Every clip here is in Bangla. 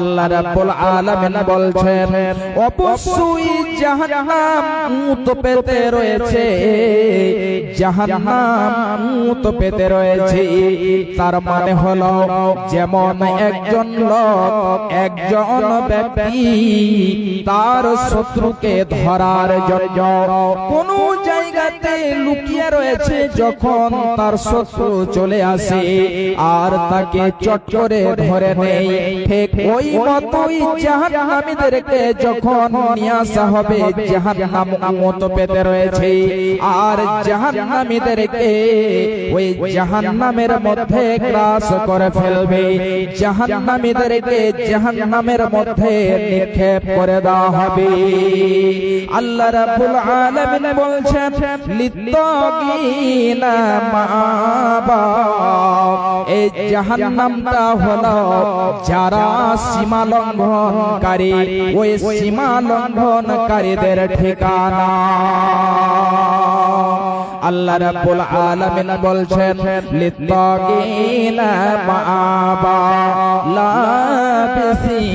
আল্লাহ রাব্বুল আলামিন বলছেন অবশ্যই জাহান্নাম মুত পেতে রয়েছে। জাহান্নাম মুত পেতে রয়েছে। তার মানে হলো যেমন একজন লোক একজন ব্যক্তি তার শত্রুকে ধরার জন্য কোন জায়গাতে লুকিয়ে রয়েছে যখন তার শত্রু চলে আসে আর তাকে চট করে ধরে নেই ঠিক ওই মতোই জাহান্নামীদেরকে যখন নিয়ে আসা হবে, জাহান্নাম মতো পেতে রয়েছে। আর জাহান্নামীদেরকে ওই জাহান্নামের মধ্যে গ্রাস করে ফেলবে। জাহান্নামীদেরকে জাহান্নামের মধ্যে নিক্ষেপ করে দেওয়া হবে। আল্লাহ রাব্বুল আলামিন বলছেন লিত্তাগিনা মাবা এই জাহান্নামটা হলো যারা সীমা লঙ্ঘনকারী ওই সীমা লঙ্ঘনকারীদের ঠিকানা। আল্লাহ রাব্বুল আলামিন বলছেন লিত্তাগিনা মাবা লাবিসিনা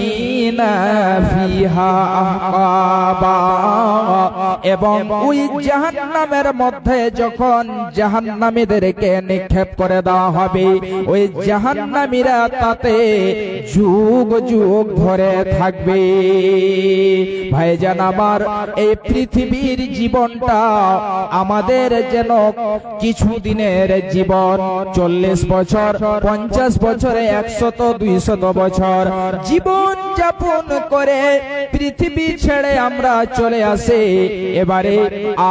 ফিহা আহকাবা। এবং ওই জাহান্নামের মধ্যে যখন জাহান্নামীদেরকে নিক্ষেপ করে দেওয়া হবে, ওই জাহান্নামীরা তাতে যুগ যুগ ধরে থাকবে। ভাইজান, আমার এই পৃথিবীর জীবনটা আমাদের যেন কিছু দিনের জীবন, চল্লিশ বছর, পঞ্চাশ বছরে একশত, দুইশত বছর জীবন যাপন করে পৃথিবী ছেড়ে আমরা চলে আসি। এবারে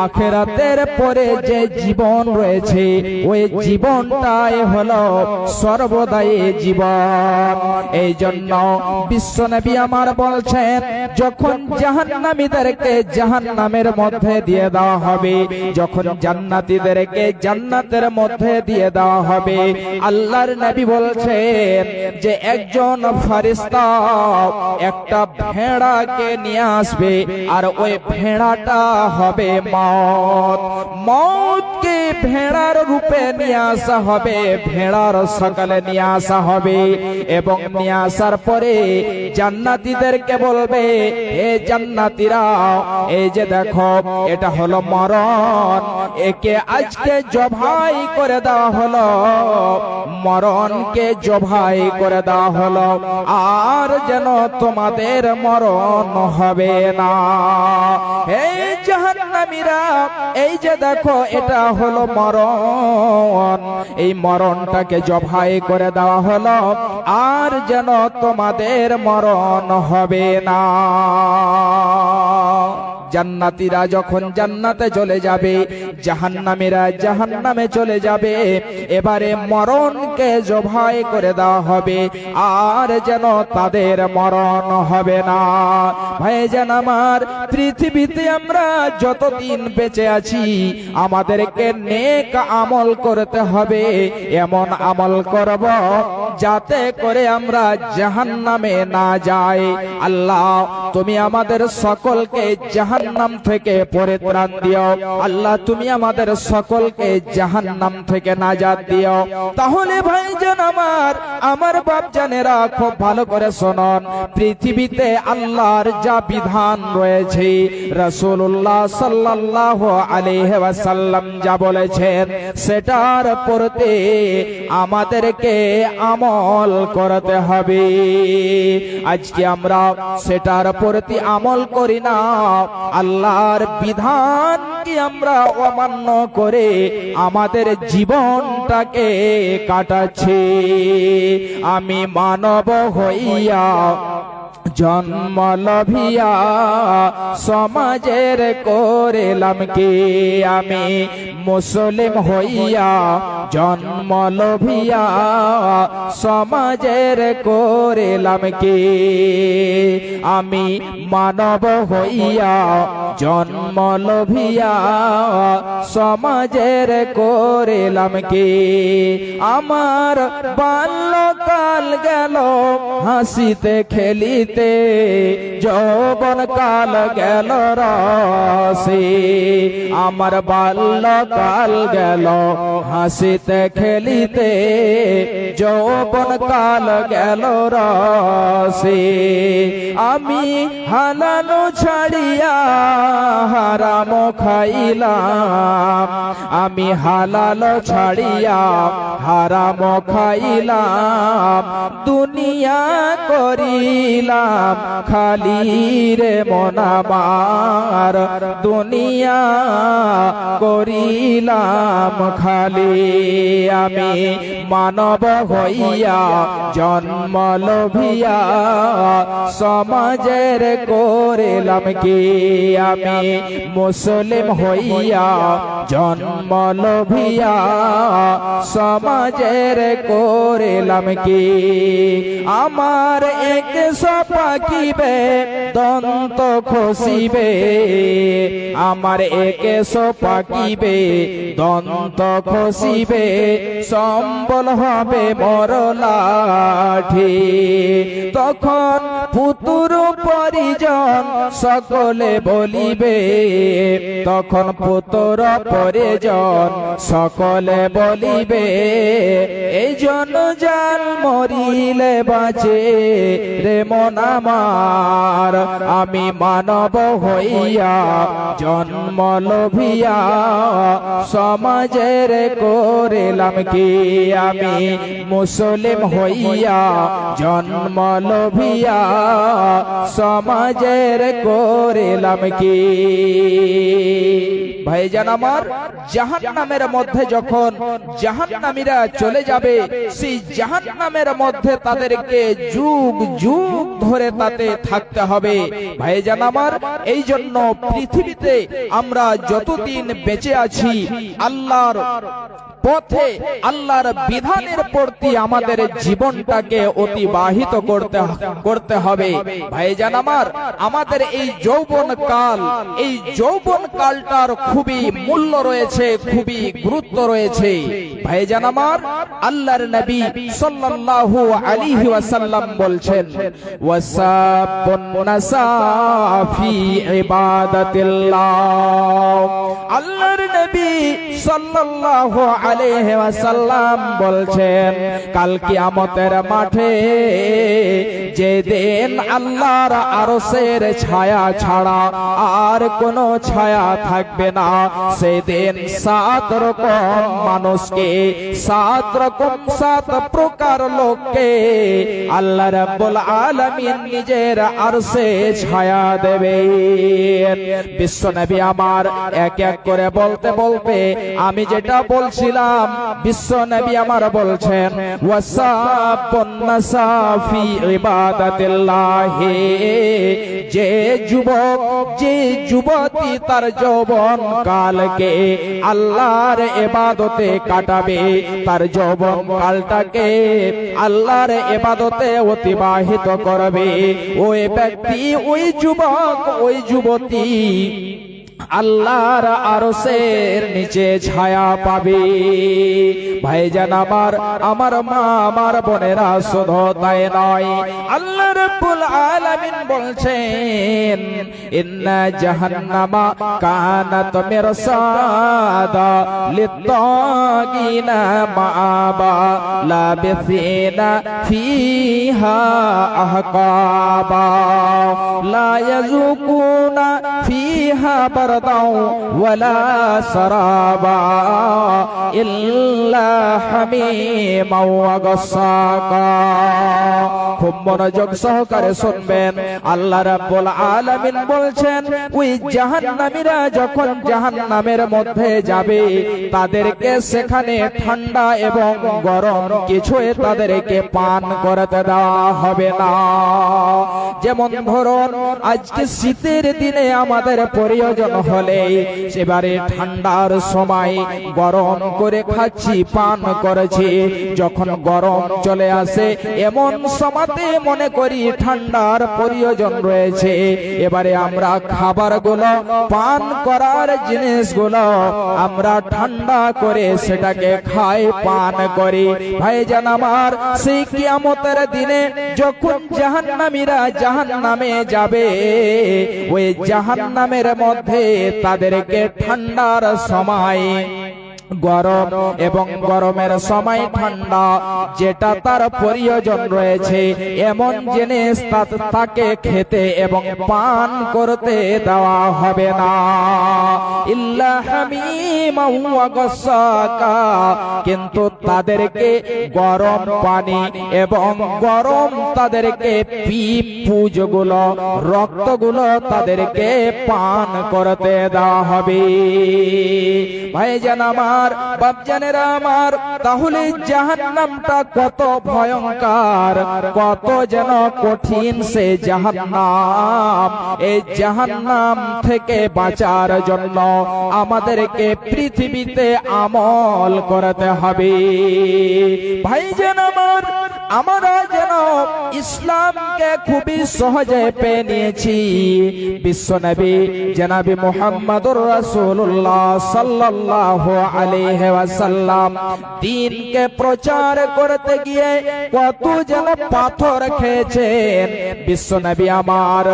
আখেরাতের পরে যে জীবন রয়েছে, ওই জীবনটাই হলো সর্বদাই জীবন। এই জন্য বিশ্বনবী আমার বলছেন, যখন জাহান্নামীদেরকে জাহান্নামের মধ্যে দিয়ে দেওয়া হবে, যখন জান্নাতীদেরকে জান্নাতের মধ্যে দিয়ে দেওয়া হবে, আল্লাহর নবী বলছেন যে একজন ফারিস্তা একটা ভেড়াকে নিয়ে আসবে, আর ওই ভেড়াটা হবে মত মতকে ভেড়ার রূপে নিয়ে আসা হবে, ভেড়ার সকালে নিয়ে আসা হবে। এবং নিয়ে আসার পরে জান্নাতীদেরকে বলবে এ জান্নাতীরা, এই যে দেখো, এটা হলো মরণ। একে আজকে জবাই করে দেওয়া হলো, মরণকে জবাই করে দেওয়া হলো। আর যেন তোমাদের মরণ হবে না। জাহান্নামীরা, এই যে দেখো, এটা হলো মরণ। এই মরণটাকে জবাই করে দেওয়া হলো, আর যেন তোমাদের মরণ হবে না। জান্নাতীরা যখন জান্নাতে চলে যাবে, জাহান্নামীরা জাহান্নামে চলে যাবে, এবারে মরণকে জবাই করে দেওয়া হবে, আর যেন তাদের মরণ হবে না। ভাই যেন আমার, পৃথিবীতে আমরা যতদিন বেঁচে আছি, আমাদেরকে নেক আমল করতে হবে, এমন আমল করব যাতে করে আমরা জাহান্নামে না যাই। আল্লাহ তুমি আমাদের সকলকে জাহান্নাম থেকে পরিত্রাণ দিও। আল্লাহ, তুমি আমাদের সকলকে জাহান্নাম থেকে নাজাত দিও। তাহলে ভাইজান আমার আমার বাপ জানেরা খুব ভালো করে শোনন, পৃথিবীতে আল্লাহর যা বিধান রয়েছে, রাসূলুল্লাহ সাল্লাল্লাহু আলাইহি ওয়াসাল্লাম যা বলেছেন, সেটার প্রতি আমাদেরকে আমল করতে হবে। আজকে আমরা সেটার প্রতি আমল করি না। আল্লাহর বিধান কি আমরা অমান্য করে আমাদের জীবনটাকে কাটাচ্ছি? আমি মানব হইয়া জন্ম লভিয়া, সমাজের করেলাম কি আমি? মুসলিম হইয়া জন্ম লভিয়া, সমাজের করেলাম কি? আমি মানব হইয়া জন্ম লোভিয়া, সমাজের করিলাম কি? আমার বাল্যকাল গেল হাসিতে খেলিতে যৌবন কাল গেল রসে। আমার বাল্যকাল গেল হাসিতে খেলিতে যৌবন কাল গেল রসে। আমি হালানো ছাড়িয়া হারাম খাইলাম। আমি হালাল ছাড়িয়া হারাম খাইলাম, দুনিয়া করিলাম, খালি রে মনামার দুনিয়া করিলাম, খালি আমি মানব হইয়া, জন্ম লোভিয়া, সমাজের করিলাম কি? আমি মুসলিম হইয়া, জন্ম লোভিয়া সমাজের করিলাম কি? আমার এক পাকিবে দন্ত খসিবে। আমার এক পাকিবে দন্ত খসিবে। সম্বল হবে মরলাঠি তখন পুতুর পরিজন সকলে বলিবে, তখন পুতুর পরিজন সকলে বলিবে এই জন জাল মরিলে বাঁচে রে মন আমার। আমি মানব হইয়া জন্ম লোভিয়া, সমাজের করিলাম কি? আমি মুসলিম হইয়া জন্ম লোভিয়া সমাজের করিলাম কি? ভাইজান আমার জাহান নামের মধ্যে যখন জাহান নামীরা চলে যাবে, সেই জাহান নামের মধ্যে তাদেরকে যুগ যুগ ধরে তাতে থাকতে হবে। ভাইজান আমার এই জন্য পৃথিবীতে আমরা যতদিন বেঁচে আছি, আল্লাহর পথে, আল্লাহর বিধানের প্রতি আমাদের জীবনটাকে অতিবাহিত করতে করতে হবে। ভাইজান আমার, আমাদের এই যৌবন কাল এই যৌবন কালটার খুবই মূল্য রয়েছে, খুবই গুরুত্ব রয়েছে। ভাইজান আমার, আল্লাহর নবী সাল্লাল্লাহু আলাইহি ওয়াসাল্লাম বলছেন, ওয়াসাবুন নাসাফি ইবাদাতিল্লাহ। আল্লাহর নবী সাল্লাল্লাহু আলাইহি ওয়াসাল্লাম বলছেন কাল কিয়ামতের মাঠে যেদিন আল্লাহর আরশের ছায়া ছাড়া আর কোনো ছায়া থাকবে না, সেদিন সাত রকম মানুষকে, সাত রকম সাত প্রকার লোককে আল্লাহ রাব্বুল আলামিন নিজের আরশে ছায়া দেবে। বিশ্ব নবী আমার এক এক করে বলতে বলতে আমি যেটা বলছিলাম, বিশ্ব নবী আমার বলছেন ওয়াসাবুন নাসাফি ইবাদাতিল্লাহি। যে যুবক, যে যুবতী তার যৌবন কালকে আল্লাহর ইবাদতে কাটাবে। তার যৌবন কালটাকে আল্লাহর ইবাদতে অতিবাহিত করবে। ওই ব্যক্তি, ওই যুবক, ওই যুবতী আল্লাহর আরশের নিচে ছায়া পাবে। ভাইজান আমার আমার মা, আমার বোনেরা শুধু তাই নয়, আল্লাহ রাব্বুল আলামিন বলছেন, ইন্না জাহান্নামা কানাত মিরসাদা লিত্তাগিনা মাআবা লাবিসিনা ফিহা আহকাবা। লা ইয়াযুকুনা ফিহা بردا ولا سرابا إلا حميما وغساقا খুব মনোযোগ সহকারে শুনবেন আল্লাহ রাব্বুল আলামিন বলছেন ওই জাহান্নামীরা যখন জাহান্নামের মধ্যে যাবে তাদেরকে সেখানে ঠান্ডা এবং গরম কিছুই তাদেরকে পান করতে দেওয়া হবে না যেমন ধরুন আজকে শীতের দিনে আমাদের প্রয়োজন হলে সেবারে ঠান্ডার সময় গরম করে খাচ্ছি, পান করেছি। যখন গরম চলে আসে, এমন সমাতে মনে করি ঠান্ডার প্রয়োজন রয়েছে। এবারে আমরা খাবারগুলো, পান করার জিনিসগুলো আমরা ঠান্ডা করে সেটাকে খাই, পান করি। ভাইজান আমার, সেই কিয়ামতের দিনে যখন জাহান্নামীরা জাহান্নামে যাবে, ওই জাহান্নামের মধ্যে তাদেরকে ঠান্ডার সময় গরম এবং গরমের সময় ঠান্ডা, যেটা তার প্রয়োজন রয়েছে। এমন জিনিস তাকে খেতে এবং পান করতে দেওয়া হবে না। কিন্তু তাদেরকে গরম পানি এবং গরম তাদেরকে পিপুজগুলো রক্তগুলো তাদেরকে পান করতে দেওয়া হবে। ভাইজান আমার বাপজানেরা আমার, তাহলে জাহান্নামটা কত ভয়ঙ্কর, কত যেন কঠিন সে জাহান্নাম। এই জাহান্নাম থেকে বাঁচার জন্য আমাদেরকে পৃথিবীতে আমল করতে হবে। ভাইজান আমার, আমরা যেন ইসলামকে খুবই সহজে পেয়ে নিয়েছি। বিশ্বনবী জনাবি মোহাম্মদুর রাসূলুল্লাহ সাল্লাল্লাহু আলাইহি ওয়াসাল্লাম দ্বীনকে প্রচার করতে গিয়ে কত যেন পাথর খেয়েছেন। বিশ্বনবী আমার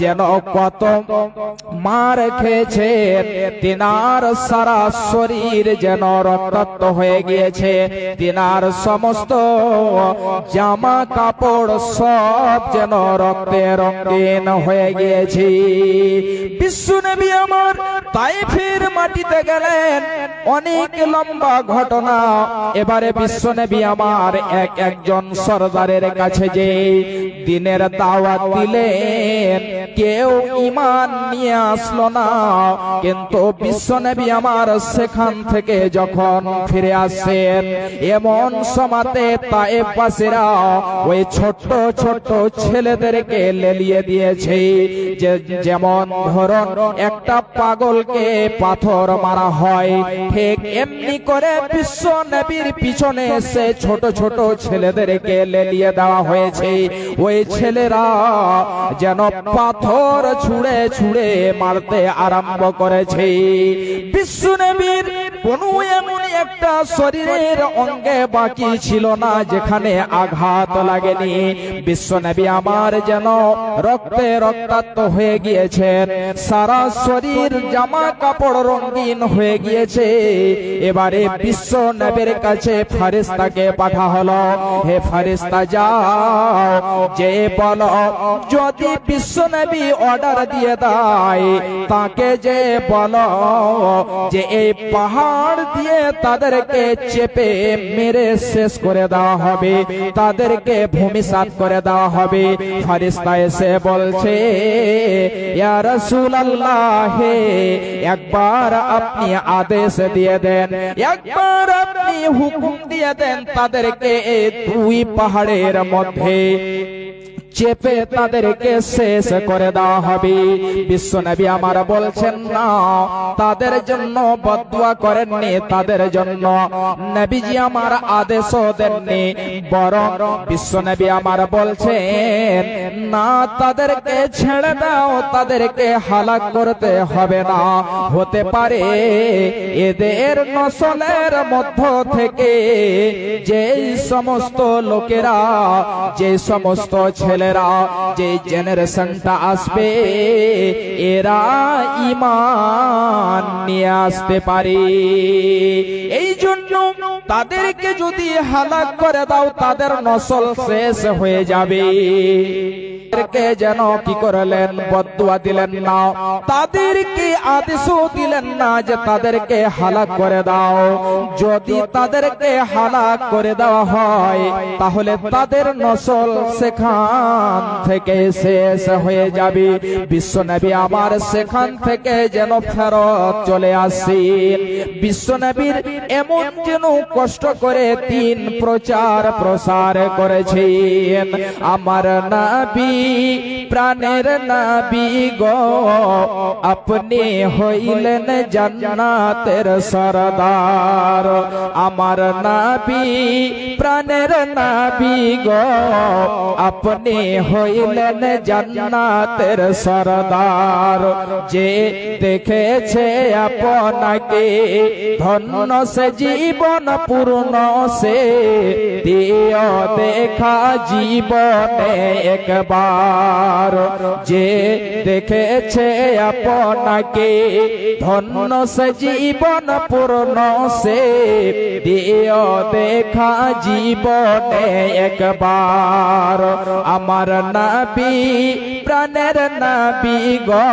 যেন কত মার খেয়েছেন। তিনার সারা শরীর যেন রক্তাক্ত হয়ে গিয়েছে। তিনার সমস্ত জামা কাপড় সব যেন রক্তে হয়ে গিয়েছে। বিশ্বনবী আমার তাইফের মাটিতে গেলেন। অনেক লম্বা ঘটনা। এবারে বিশ্বনবী আমার এক একজন সর্দারের কাছে যে দিনের দাওয়াত দিলেন। কেউ ইমান নিয়ে আসলো না। কিন্তু বিশ্বনবী আমার সেখান থেকে যখন ফিরে আসেন, এমন সমাতে তায়েবাসীরা ওই ছোট্ট ছোট্ট ছেলেদেরকে লেলিয়ে দিয়েছে যে যেমন ধরুন একটা পাগলকে পাথর মারা হয়, ঠিক এমনি করে বিশ্ব নবীর পিছনে এসে ছোট ছোট ছেলেদেরকে লেলিয়ে দেওয়া হয়েছে। ওই ছেলেরা যেন পাথর ছুঁড়ে ছুঁড়ে মারতে আরম্ভ করেছে। বিশ্ব নবীর কোন এমন একটা শরীরের অঙ্গে বাকি ছিল না যেখানে আঘাত লাগেনি। বিশ্ব নবী আমার যেন রক্তে রক্তাক্ত হয়ে গিয়েছেন সারা শরীর জামা কাপড় রঙিন হয়ে গিয়েছে। এবারে বিশ্ব নবীর কাছে ফারিস্তাকে পাঠা হলো হে ফারিস্তা যাও, যে বল, যদি বিশ্ব নবী অর্ডার দিয়ে দেয়, তাকে যে বল, যে এই পাহাড় দিয়ে তাদেরকে চেপে মেরে শেষ করে দেওয়া হবে। তাদেরকে ভূমিসাৎ করে দেওয়া হবে। ফারিস্তা এসে বলছে হে একবার আপনি আদেশ দিয়ে দেন, একবার আপনি হুকুম দিয়ে দেন তাদেরকে দুই পাহাড়ের মধ্যে। চেপে তাদেরকে শেষ করে দেওয়া হবে। বিশ্ব নবী আমার বলছেন, না, তাদের জন্য বদুয়া করেননি, তাদের জন্য নবীজি আমার আদেশও দেননি। বরং বিশ্ব নবী আমার বলছেন, না, তাদেরকে ছেড়ে দাও, তাদেরকে হালাক করতে হবে না। হতে পারে এদের নসলের মধ্য থেকে যে সমস্ত লোকেরা যে সমস্ত ছেলেরা যে জেনারেশনটা আসবে এরা ইমান নিয়ে আসতে পারে। এই জন্য তাদেরকে যদি হালাক করে দাও, তাদের নসল শেষ হয়ে যাবে। যেন কি করলেন, বদুয়া দিলেন না। তাদেরকে আদেশও দিলেন না যে তাদেরকে হালাক করে দাও। যদি তাদেরকে হালাক করে দেওয়া হয়, তাহলে তাদের নসল সেখান থেকে শেষ হয়ে যাবে। বিশ্বনবী আমার সেখান থেকে যেন ফেরত চলে আসেন। বিশ্বনবীর এমন যেন কষ্ট করে তিন প্রচার প্রসার করেছেন। আমার নাবি, প্রাণের নাবি গো, আপনি হইলেন জান্নাতের সরদার। আমার নাবি, প্রাণের নাবি গো, আপনি হইলেন জান্নাতের সরদার। যে দেখেছে আপনাকে, ধন্য সে জীবন পূর্ণ সে দিও দেখা জীবনে একবার। যে দেখেছে আপনাকে ধন্য, সে জীবন পূর্ণ, সে দিও দেখা জীবনে একবার। আমার নাবি, প্রাণের নাবি গো,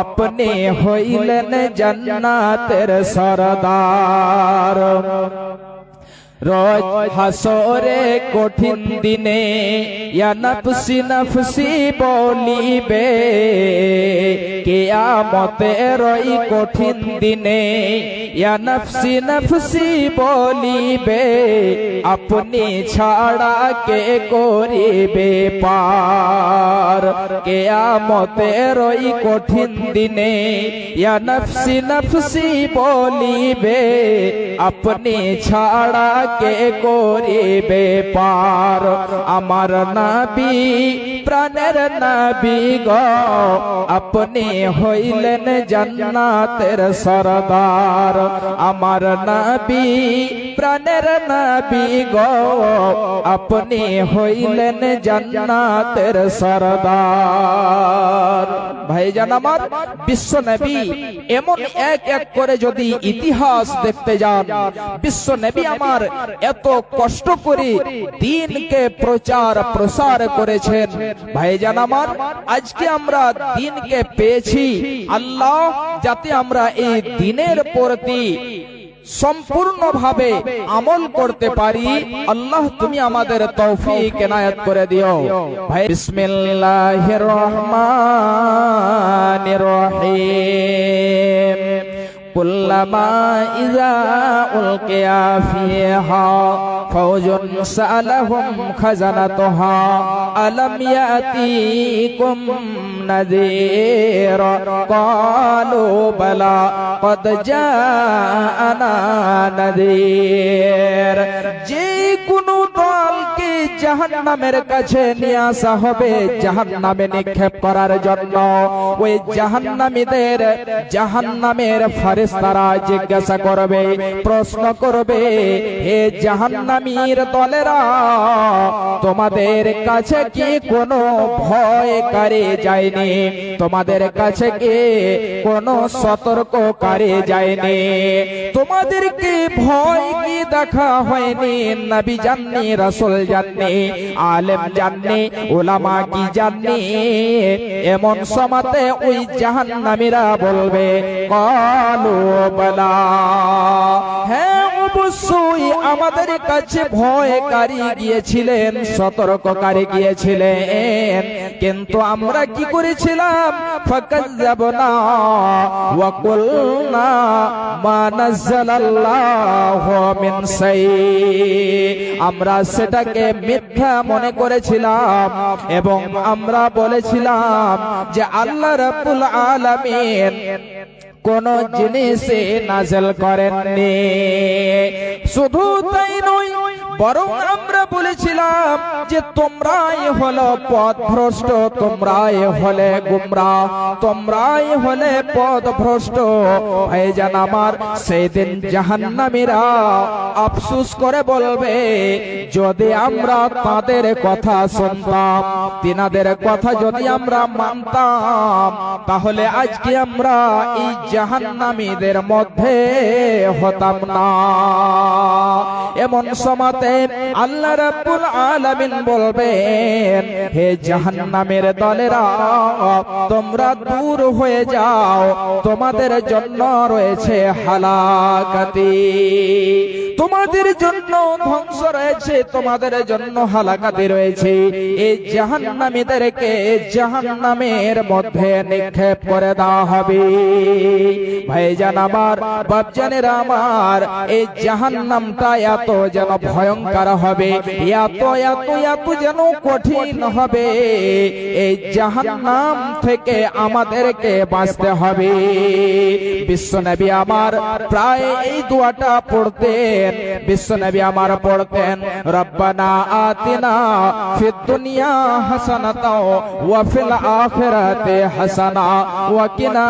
আপনি হইলেন জান্নাতের সরদার। রোজ হাসরে কঠিন দিনে নফসি নফসি বলিবে। কেয়ামতে রই কঠিন দিনে নফসি নফসি বলিবে। আপনি ছাড়া কে করিবে পার? কেয়ামতে রই কঠিন দিনে নফসি নফসি বলিবে। আপনি ছাড়া কে করিবে পার আমার নাবি প্রাণের নাবি গো আপনি হইলেন জান্নাতের সরদার আমার নাবি প্রাণের নাবি গো আপনি হইলেন জান্নাতের সরদার ভাইজান আমার, বিশ্ব নবী এমন এক এক করে যদি ইতিহাস দেখতে যান, বিশ্ব নবী আমার এত কষ্ট করে দিনকে প্রচার প্রসার করেছেন। ভাইজান আমার, আজকে আমরা দিনকে পেয়েছি। আল্লাহ যাতে আমরা এই দিনের প্রতি সম্পূর্ণভাবে আমল করতে পারি, আল্লাহ তুমি আমাদের তৌফিক এনায়েত করে দিও। ভাই, বিসমিল্লাহির الرحمن الرحيم. كلما إذا ألقي فيها فوج سألهم خزنتها ألم يأتيكم نذير؟ قالوا بلى قد جاءنا نذير. جئ দলকে জাহান্নামের কাছে নিয়ে আসা হবে। জাহান নামে নিক্ষেপ করার জন্য ওই জাহান নামীদের জাহান জাহান্নামের ফারেস্তারা জিজ্ঞাসা করবে, প্রশ্ন করবে, হে জাহান নামীর দলেরা তোমাদের কাছে কি কোনো ভয়কারী যায়নি? তোমাদের কাছে কি কোনো সতর্ককারী যায়নি? তোমাদেরকে ভয় কি দেখা হয়নি? নবী জাননি, রাসূল জাননি, আলেম জাননি ওলামা কি জাননি? এমন সমাতে ওই জাহান্নামীরা বলবে, কালু বলা। হ্যাঁ অবশ্যই আমাদের কাছে ভয়কারী গিয়েছিলেন, সতর্ককারী গিয়েছিলেন। কিন্তু আমরা কি করেছিলাম? ফাকাজ্জাবনা ওয়া কুলনা মা নাযালাল্লাহু মিন শাই আমরা সেটাকে মিথ্যা মনে করেছিলাম এবং আমরা বলেছিলাম যে আল্লাহ রাব্বুল আলামিন কোন জিনিসে নাজেল করেননি। শুধু তাই নয় বরং আমরা বলেছিলাম যে তোমরাই হলো পথ ভ্রষ্ট তোমরাই হলে গুমরা, তোমরাই হলে পথভ্রষ্ট। ভাইজান আমার সেই দিন জাহান্নামীরা আফসুস করে বলবে, যদি আমরা তাদের কথা শুনতাম, তিনাদের কথা যদি আমরা মানতাম, তাহলে আজকে আমরা এই জাহান্নামীদের মধ্যে হতাম না। এমন সমাতে আল্লাহ রাব্বুল আলামিন বলবেন হে জাহান্নামের দলেরা, তোমরা দূর হয়ে যাও। তোমাদের জন্য রয়েছে হালাকাতি। তোমাদের জন্য ধ্বংস রয়েছে, তোমাদের জন্য হালাকাতি রয়েছে। এই জাহান্নামীদেরকে জাহান্নামের মধ্যে নিক্ষেপ করে দেওয়া হবে। ভাইজান আমার, বাপজানের আমার এই জাহান্নামটা এত যেন ভয়ঙ্কর হবে, এত এত এত যেন কঠিন হবে, এই জাহান্নাম থেকে আমাদেরকে বাঁচতে হবে। বিশ্বনবী আমার প্রায় এই দোয়াটা পড়তেন। বিশ্বনবী আমার পড়তেন, রব্বানা আতিনা ফিদ দুনিয়া হাসানাতাও ওয়া ফিল আখিরাতি হাসানা ওয়া কিনা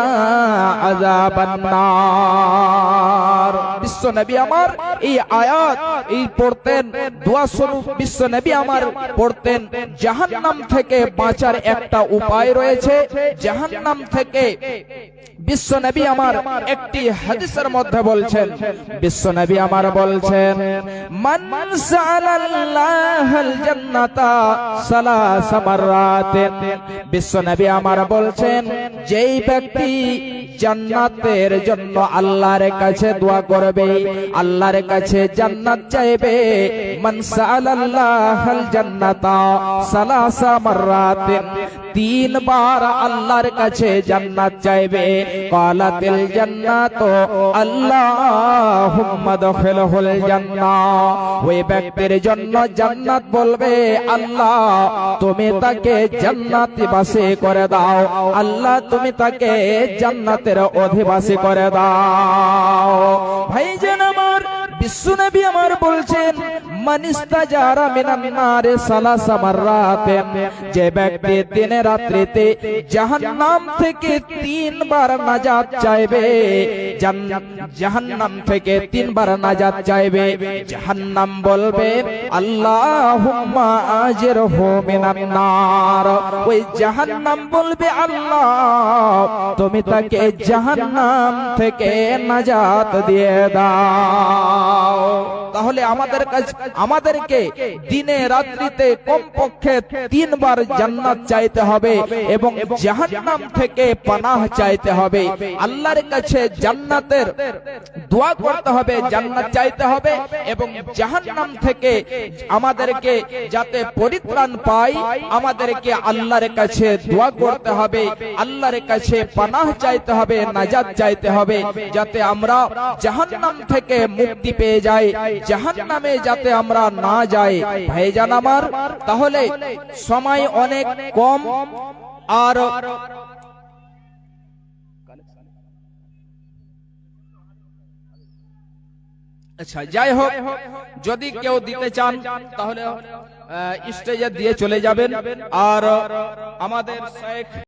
আযাবান নার। বিশ্বনবী আমার এই আয়াত, এই পড়তেন, দোয়া স্বরূপ বিশ্বনবী আমার পড়তেন। জাহান্নাম থেকে বাঁচার একটা উপায় রয়েছে। জাহান্নাম থেকে বিশ্ব নবী আমার একটি হাদিসের মধ্যে বলছেন, বিশ্ব নবী আমার বলছেন, মান সালাল্লাহাল জান্নাতা সালাসা মাররাতিন। বিশ্ব নবী আমার বলছেন যেই ব্যক্তি জান্নাতের জন্য আল্লাহর কাছে দোয়া করবে, আল্লাহর কাছে জান্নাত চাইবে, মান সালাল্লাহাল জান্নাতা সালাসা মাররাতিন তিনবার আল্লাহর কাছে জান্নাত চাইবে। কালাতিল জান্নাত আল্লাহুম্মা দখিলহুল জান্নাহ। ওই ব্যক্তির জন্য জান্নাত বলবে, আল্লাহ, তুমি তাকে জান্নাতি বাসী করে দাও। আল্লাহ, তুমি তাকে জান্নাতের অধিবাসী করে দাও। ভাইজান আমার বিশ্বনবী আমার বলছেন, মানিস্তা যারা মিনান নারে সালাসা মাররাতেন যে ব্যক্তি দিনে রাত্রিতে থেকে তিনবার নাজাত চাইবে থেকে তিনবার নাজাত চাইবে, জাহান্নাম বলবে, আল্লাহুম্মা আজরহু মিনান নার। ওই জাহান্নাম বলবে, আল্লাহ, তুমি তাকে জাহান্নাম থেকে নাজাত দিয়ে দাও। তাহলে আমাদের কাছে আমাদেরকে দিনে রাত্রিতে কমপক্ষে তিনবার জান্নাত চাইতে হবে এবং জাহান্নাম থেকে পানাহ চাইতে হবে। আল্লাহর কাছে জান্নাতের দোয়া করতে হবে, জান্নাত চাইতে হবে এবং জাহান্নাম থেকে আমাদেরকে যাতে পরিত্রাণ পাই, আমাদেরকে আল্লাহর কাছে দোয়া করতে হবে, আল্লাহর কাছে পানাহ চাইতে হবে, নাজাত চাইতে হবে, যাতে আমরা জাহান্নাম থেকে মুক্তি পেয়ে যাই, জাহান্নামে যাতে আমরা না যাই। ভাইজান আমার, তাহলে সময় অনেক কম, আর আচ্ছা যাই হোক, যদি কেউ দিতে চান, তাহলে স্টেজে দিয়ে চলে যাবেন। আর আমাদের শেখ